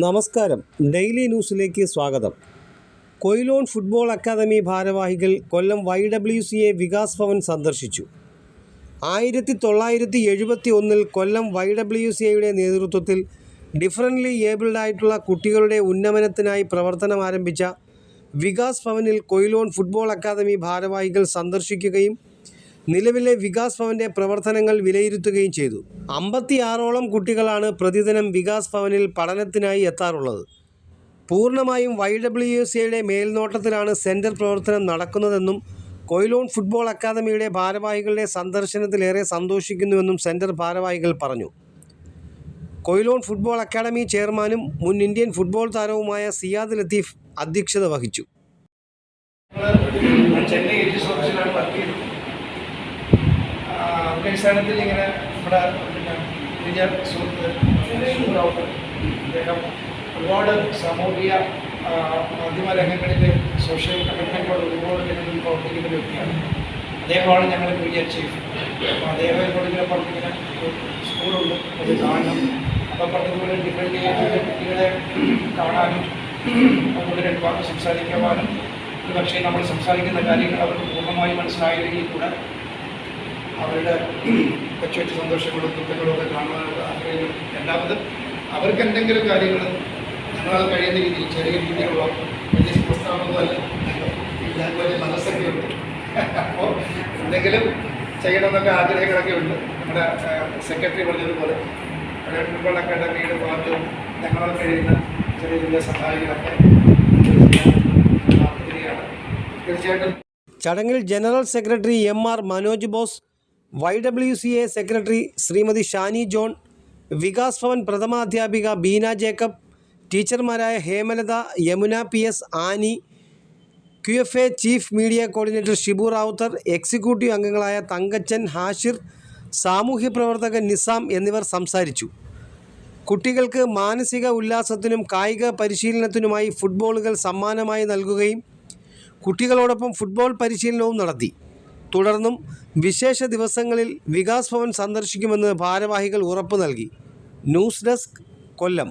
നമസ്കാരം. ഡെയിലി ന്യൂസിലേക്ക് സ്വാഗതം. കൊയിലോൺ ഫുട്ബോൾ അക്കാദമി ഭാരവാഹികൾ Kollam Y W C A Vikas Bhavan സന്ദർശിച്ചു. ആയിരത്തി തൊള്ളായിരത്തി എഴുപത്തി ഒന്നിൽ കൊല്ലം വൈ ഡബ്ല്യു സി എയുടെ നേതൃത്വത്തിൽ ഡിഫറന്റ്ലി ഏബിൾഡ് ആയിട്ടുള്ള കുട്ടികളുടെ ഉന്നമനത്തിനായി പ്രവർത്തനം ആരംഭിച്ച വികാസ് ഭവനിൽ കൊയിലോൺ ഫുട്ബോൾ അക്കാദമി ഭാരവാഹികൾ സന്ദർശിക്കുകയും നിലവിലെ വികാസ് ഭവന്റെ പ്രവർത്തനങ്ങൾ വിലയിരുത്തുകയും ചെയ്തു. അമ്പത്തിയാറോളം കുട്ടികളാണ് പ്രതിദിനം വികാസ് ഭവനിൽ പഠനത്തിനായി എത്താറുള്ളത്. പൂർണമായും വൈ ഡബ്ല്യു സിയുടെ മേൽനോട്ടത്തിലാണ് സെന്റർ പ്രവർത്തനം നടക്കുന്നതെന്നും കൊയിലോൺ ഫുട്ബോൾ അക്കാദമിയുടെ ഭാരവാഹികളുടെ സന്ദർശനത്തിലേറെ സന്തോഷിക്കുന്നുവെന്നും സെന്റർ ഭാരവാഹികൾ പറഞ്ഞു. കൊയിലോൺ ഫുട്ബോൾ അക്കാദമി ചെയർമാനും മുൻ ഇന്ത്യൻ ഫുട്ബോൾ താരവുമായ സിയാദ് ലത്തീഫ് അധ്യക്ഷത വഹിച്ചു. ചെന്നൈ ആ, അഫ്ഗാനിസ്ഥാനത്തിൽ ഇങ്ങനെ നമ്മുടെ പിന്നെ വലിയ സുഹൃത്ത് അദ്ദേഹം ഒരുപാട് സാമൂഹിക മാധ്യമ രംഗങ്ങളിൽ സോഷ്യൽ കമ്മിറ്റ്മെന്റോട് ഒരുപാട് രംഗങ്ങളിൽ പ്രവർത്തിക്കുന്ന ഒരു വ്യക്തിയാണ്. അദ്ദേഹമാണ് ഞങ്ങൾ മീഡിയ ചീഫ് അപ്പോൾ അദ്ദേഹം പറഞ്ഞിങ്ങനെ ഒരു സ്കൂളുണ്ട് അത് കാണണം അപ്പോൾ പറഞ്ഞതുപോലെ ഡിഫറെന്റ് കുട്ടികളെ കാണാനും അതുകൊണ്ട് രണ്ട് വാക്ക് ഒരു പക്ഷേ നമ്മൾ സംസാരിക്കുന്ന കാര്യങ്ങൾ അവർക്ക് പൂർണമായി മനസ്സിലായില്ലെങ്കിൽ കൂടെ അവരുടെ കൊച്ചുകൊച്ചു സന്തോഷങ്ങളും ദുഃഖങ്ങളും ഒക്കെ കാണുവാനുള്ള ആഗ്രഹങ്ങൾ രണ്ടാമത് അവർക്ക് എന്തെങ്കിലും കാര്യങ്ങൾ ഞങ്ങളാൽ കഴിയുന്ന രീതിയിൽ ചെറിയ രീതിയിലുള്ള വലിയ പ്രസ്താവനമല്ല ഞാൻ വലിയ മനസ്സൊക്കെ ഉണ്ട്. അപ്പോൾ എന്തെങ്കിലും ചെയ്യണമെന്നൊക്കെ ആഗ്രഹങ്ങളൊക്കെ ഉണ്ട്. നമ്മുടെ സെക്രട്ടറി പറഞ്ഞതുപോലെ ഫുട്ബോൾ അക്കാഡമിയുടെ ഭാഗത്തും ഞങ്ങളാൽ കഴിയുന്ന ചെറിയ ചെറിയ സഹായങ്ങളൊക്കെ തീർച്ചയായിട്ടും. ചടങ്ങിൽ general secretary M R Manoj Bose Y W C A secretary Shrimati Shani John Vikas Bhavan പ്രഥമാധ്യാപിക Beena Jacob ടീച്ചർമാരായ Hemalatha Yamuna P S Annie Q F A chief media coordinator Shibu Rawther executive അംഗങ്ങളായ തങ്കച്ചൻ ഹാഷിർ സാമൂഹ്യ പ്രവർത്തകൻ നിസാം എന്നിവർ സംസാരിച്ചു. കുട്ടികൾക്ക് മാനസിക ഉല്ലാസത്തിനും കായിക പരിശീലനത്തിനുമായി ഫുട്ബോളുകൾ സമ്മാനമായി നൽകുകയും കുട്ടികളോടൊപ്പം ഫുട്ബോൾ പരിശീലനവും നടത്തി. തുടർന്നും വിശേഷ ദിവസങ്ങളിൽ വികാസ് ഭവൻ സന്ദർശിക്കുമെന്ന് ഭാരവാഹികൾ ഉറപ്പു നൽകി. ന്യൂസ് ഡെസ്ക് കൊല്ലം.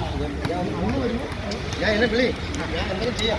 ยายนั่นไปเลยยายมันต้องเสีย